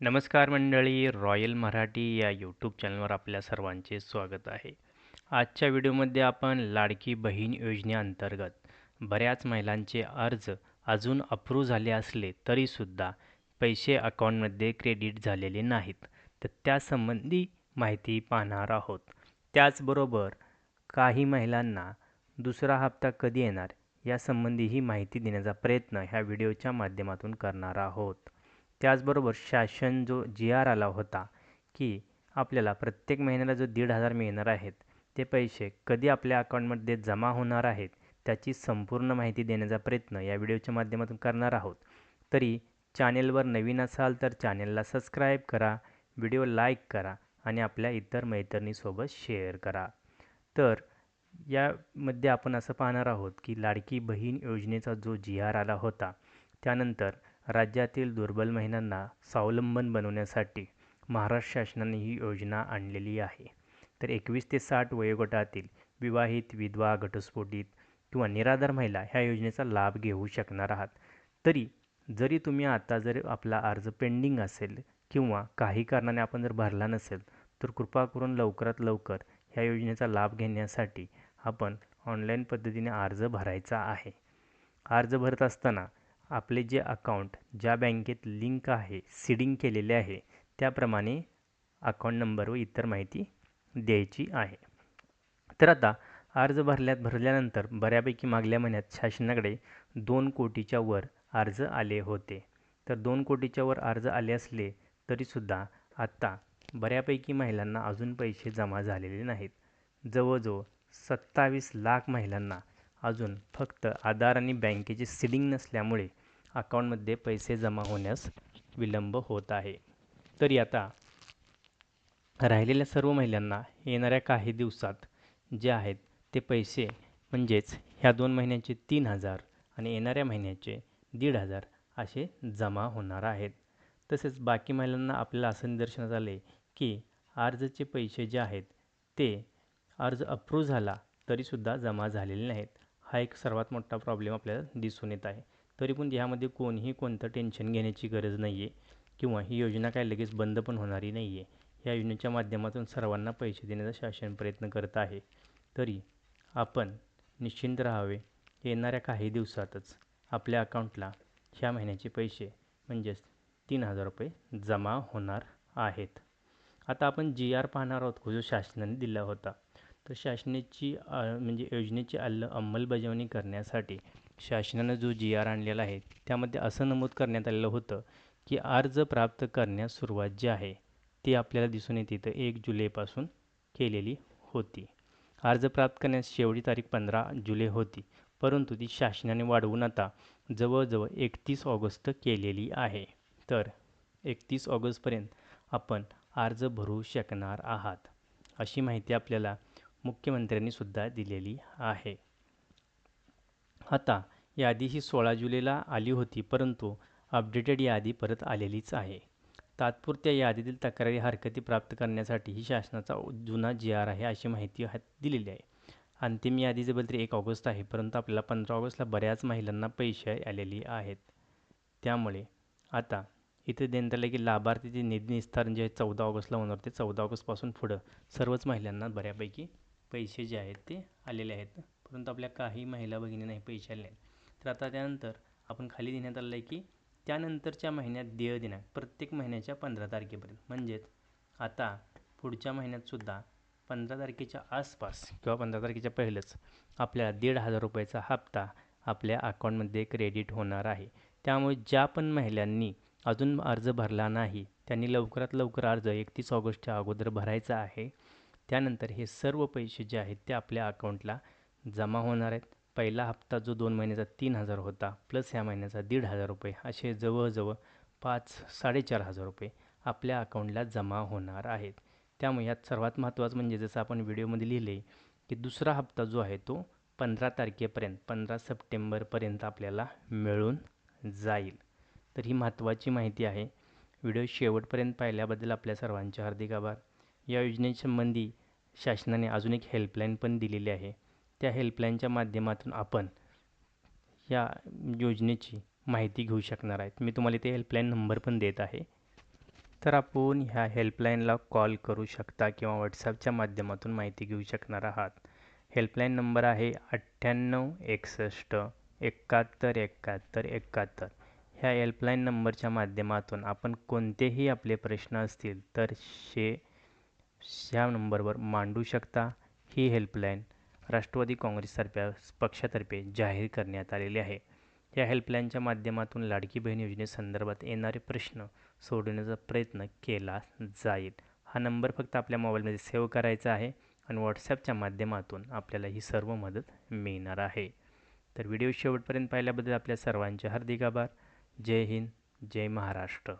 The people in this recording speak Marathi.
नमस्कार मंडळी रॉयल मराठी या यूट्यूब चॅनलवर आपल्या सर्वांचे स्वागत आहे. आजच्या व्हिडिओमध्ये आपण लाडकी बहीण योजनेअंतर्गत बऱ्याच महिलांचे अर्ज अजून अप्रूव्ह झाले असले तरीसुद्धा पैसे अकाउंटमध्ये क्रेडिट झालेले नाहीत. तर त्यासंबंधी माहिती पाहणार आहोत. त्याचबरोबर काही महिलांना दुसरा हप्ता कधी येणार यासंबंधी ही माहिती देण्याचा प्रयत्न ह्या व्हिडिओच्या माध्यमातून करणार आहोत. त्याचबरोबर शासन जो जी आर आला होता की आपल्याला प्रत्येक महिन्याला जो दीड हजार मिळणार आहेत ते पैसे कधी आपल्या अकाउंटमध्ये जमा होणार आहेत त्याची संपूर्ण माहिती देण्याचा प्रयत्न या व्हिडिओच्या माध्यमातून करणार आहोत. तरी चॅनेलवर नवीन असाल तर चॅनेलला सबस्क्राईब करा व्हिडिओ लाईक करा आणि आपल्या इतर मैत्रिणीसोबत शेअर करा. तर यामध्ये आपण असं पाहणार आहोत की लाडकी बहीण योजनेचा जो जी आर आला होता त्यानंतर राज्यातील दुर्बल महिलांना स्वावलंबन बनवण्यासाठी महाराष्ट्र शासनाने ही योजना आणलेली आहे. तर एकवीस ते साठ वयोगटातील विवाहित विधवा घटस्फोटित किंवा निराधार महिला ह्या योजनेचा लाभ घेऊ शकणार आहात. तरी जरी तुम्ही आता जर आपला अर्ज पेंडिंग असेल किंवा काही कारणाने आपण जर भरला नसेल तर कृपा करून लवकरात लवकर ह्या योजनेचा लाभ घेण्यासाठी आपण ऑनलाईन पद्धतीने अर्ज भरायचा आहे. अर्ज भरत असताना आपले जे अकाउंट ज्या बँकेत लिंक आहे सीडिंग केलेले आहे त्याप्रमाणे अकाउंट नंबर व इतर माहिती द्यायची आहे. तर आता अर्ज भरल्यात भरल्यानंतर बऱ्यापैकी मागल्या महिन्यात शासनाकडे दोन कोटीच्या वर अर्ज आले होते. तर दोन कोटीच्या वर अर्ज आले असले तरीसुद्धा आत्ता बऱ्यापैकी महिलांना अजून पैसे जमा झालेले नाहीत. जवळजवळ सत्तावीस लाख महिलांना अजून फक्त आधार आणि बँकेचे सीडिंग नसल्यामुळे अकाउंटमध्ये पैसे जमा होण्यास विलंब होत आहे. तरी आता राहिलेल्या सर्व महिलांना येणाऱ्या काही दिवसात जे आहेत ते पैसे म्हणजेच ह्या दोन महिन्याचे तीन हजार आणि येणाऱ्या महिन्याचे दीड हजार असे जमा होणार आहेत. तसेच बाकी महिलांना आपल्याला असं निदर्शनात आले की अर्जचे पैसे जे आहेत ते अर्ज अप्रूव्ह झाला तरीसुद्धा जमा झालेले नाहीत. हा एक सर्वात मोठा प्रॉब्लेम आपल्याला दिसून येत आहे. तरी पण यामध्ये कोणीही कोणतं टेन्शन घेण्याची गरज नाही आहे किंवा ही योजना काय लगेच बंद पण होणारी नाही आहे या योजनेच्या माध्यमातून सर्वांना पैसे देण्याचा शासन प्रयत्न करत आहे. तरी आपण निश्चिंत राहावे. येणाऱ्या काही दिवसातच आपल्या अकाउंटला ह्या महिन्याचे पैसे म्हणजेच तीन हजार रुपये जमा होणार आहेत. आता आपण जी आर पाहणार आहोत जो शासनाने दिला होता. तर शासनाची म्हणजे योजनेची अल्ल अंमलबजावणी करण्यासाठी शासनानं जो जी आर आणलेला आहे त्यामध्ये असं नमूद करण्यात आलेलं होतं की अर्ज प्राप्त करण्यास सुरुवात जी आहे ती आपल्याला दिसून येते. तर एक जुलैपासून केलेली होती. अर्ज प्राप्त करण्यास शेवटी तारीख पंधरा जुलै होती परंतु ती शासनाने वाढवून आता जवळजवळ एकतीस ऑगस्ट केलेली आहे. तर एकतीस ऑगस्टपर्यंत आपण अर्ज भरू शकणार आहात अशी माहिती आपल्याला मुख्यमंत्र्यांनीसुद्धा दिलेली आहे. आता यादी ही सोळा जुलैला आली होती परंतु अपडेटेड यादी परत आलेलीच आहे. तात्पुरत्या यादीतील तक्रारी हरकती प्राप्त करण्यासाठी ही शासनाचा जुना जी आर आहे अशी माहिती दिलेली आहे. अंतिम यादी जबल तरी एक ऑगस्ट आहे परंतु आपल्याला पंधरा ऑगस्टला बऱ्याच महिलांना पैसे आलेली आहेत. त्यामुळे आता इथे देण्यात आलं की लाभार्थीचे निधी निस्तारण जे आहे चौदा ऑगस्टला होणार ते चौदा ऑगस्टपासून पुढं सर्वच महिलांना बऱ्यापैकी पैसे जे आहेत ते आलेले आहेत. परंतु आपल्या काही महिला भगिनी नाही पैसे आले नाहीत. तर आता त्यानंतर आपण खाली देण्यात आलं आहे की त्यानंतरच्या महिन्यात देय दिनांक प्रत्येक महिन्याच्या पंधरा तारखेपर्यंत. म्हणजेच आता पुढच्या महिन्यातसुद्धा पंधरा तारखेच्या आसपास किंवा पंधरा तारखेच्या पहिलंच आपल्याला दीड हजार रुपयाचा हप्ता आपल्या अकाउंटमध्ये क्रेडिट होणार आहे. त्यामुळे ज्या पण महिलांनी अजून अर्ज भरला नाही त्यांनी लवकरात लवकर अर्ज एकतीस ऑगस्टच्या अगोदर भरायचा आहे. त्यानंतर हे सर्व पैसे जे आहेत ते आपल्या अकाउंटला जमा होणार आहेत. पहिला हप्ता जो दोन महिन्याचा तीन हजार होता प्लस ह्या महिन्याचा दीड हजार रुपये. असे जवळजवळ पाच साडेचार हजार रुपये आपल्या अकाउंटला जमा होणार आहेत. त्यामुळे यात सर्वात महत्त्वाचं म्हणजे जसं आपण व्हिडिओमध्ये लिहिले की दुसरा हप्ता जो आहे तो पंधरा तारखेपर्यंत पंधरा सप्टेंबरपर्यंत आपल्याला मिळून जाईल. तर ही महत्त्वाची माहिती आहे. व्हिडिओ शेवटपर्यंत पाहिल्याबद्दल आपल्या सर्वांचे हार्दिक आभार. या योजनेसंबंधी शासनाने अजून एक हेल्पलाईन पण दिलेली आहे. त्या हेल्पलाईनच्या माध्यमातून आपण या योजनेची माहिती घेऊ शकणार आहेत. मी तुम्हाला इथे हेल्पलाईन नंबर पण देत आहे. तर आपण ह्या हेल्पलाईनला कॉल करू शकता किंवा व्हॉट्सॲपच्या माध्यमातून माहिती घेऊ शकणार आहात. हेल्पलाईन नंबर आहे अठ्ठ्याण्णव एकसष्ट एकाहत्तर एकाहत्तर एकाहत्तर. ह्या हेल्पलाईन नंबरच्या माध्यमातून आपण कोणतेही आपले प्रश्न असतील तर शे ह्या नंबरवर मांडू शकता. ही हेल्पलाईन राष्ट्रवादी काँग्रेसतर्फे पक्षातर्फे जाहीर करण्यात आलेले आहे. या हेल्पलाईनच्या माध्यमातून लाडकी बहीण योजनेसंदर्भात येणारे प्रश्न सोडवण्याचा प्रयत्न केला जाईल. हा नंबर फक्त आपल्या मोबाईलमध्ये सेव्ह करायचा आहे आणि व्हॉट्सॲपच्या माध्यमातून आपल्याला ही सर्व मदत मिळणार आहे. तर व्हिडिओ शेवटपर्यंत पाहिल्याबद्दल आपल्या सर्वांचे हार्दिक आभार. जय हिंद जय महाराष्ट्र.